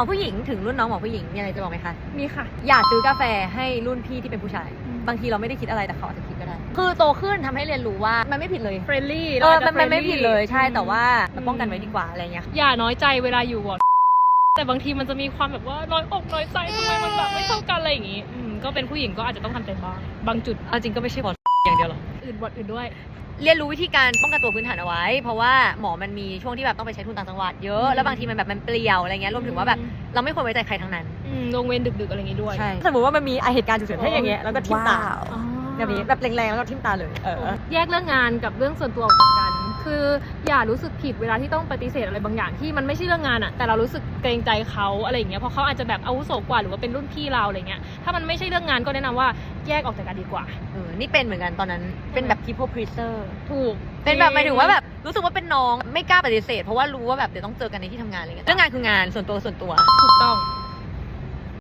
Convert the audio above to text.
อผู้หญิงถึงรุ่นน้องหมอผู้หญิงมีอะไรจะบอกไหมคะมีค่ะ อย่าซื้อกาแฟให้รุ่นพี่ที่เป็นผู้ชายบางทีเราไม่ได้คิดอะไรแต่เขาอาจจะคิดก็ได้ คือโตขึ้นทำให้เรียนรู้ว่ามันไม่ผิดเลยเฟรนลี่เออมันมันไม่ผิดเลยใช่แต่ว่าเราป้องกันไว้ดีกว่าอะไรเงี้ย อย่าน้อยใจเวลาอยู่วอร์ดแต่บางทีมันจะมีความแบบว่าน้อยอกน้อยใจทำไมมันแบบไม่เท่ากันอะไรอย่างงี้อืมก็เป็นผู้หญิงก็อาจจะต้องทำใจบ้างบางจุด เอาจริงก็ไม่ใช่บออย่างเดียวหรอก อื่นวอร์ดอื่นด้วย เรียนรู้วิธีการป้องกันตัวพื้นฐานเอาไว้ เพราะว่าหมอมันมีช่วงที่แบบต้องไปใช้ทุนต่างจังหวัดเยอะอืมแล้วบางทีมันแบบมันเปลี่ยวอะไรเงี้ยรวมถึงว่าแบบเราไม่ควรไว้ใจใครทั้งนั้นอืมลงเวรดึกๆอะไรอย่างงี้ด้วยสมมติว่ามันมีเหตุการณ์ฉุกเฉินให้อย่างเงี้ยแล้วก็ทิ่มตาอ๋อ แบบนี้แบบแรงๆแล้วก็ทิ่มตาเลยเออ แยกเรื่องงานกับเรื่องส่วนตัวออกจากกัน คืออย่ารู้สึกผิดเวลาที่ต้องปฏิเสธอะไรบางอย่างที่มันไม่ใช่เรื่องงานอะแต่เรารู้สึกเกรงใจเขาอะไรอย่างเงี้ยเพราะเขาอาจจะแบบอาวุโสกว่าหรือว่าเป็นรุ่นพี่เราอะไรเงี้ยถ้ามันไม่ใช่เรื่องงานก็แนะนำว่า แยกออกจากกันดีกว่า เออ นี่เป็นเหมือนกันตอนนั้น เป็นแบบ people pleaser ถูก เป็นแบบหมายถึงว่าแบบรู้สึกว่าเป็นน้องไม่กล้าปฏิเสธเพราะว่ารู้ว่าแบบเดี๋ยวต้องเจอกันในที่ทำงานอะไรเงี้ยเรื่องงานคืองานส่วนตัวส่วนตัว ถูกต้องเ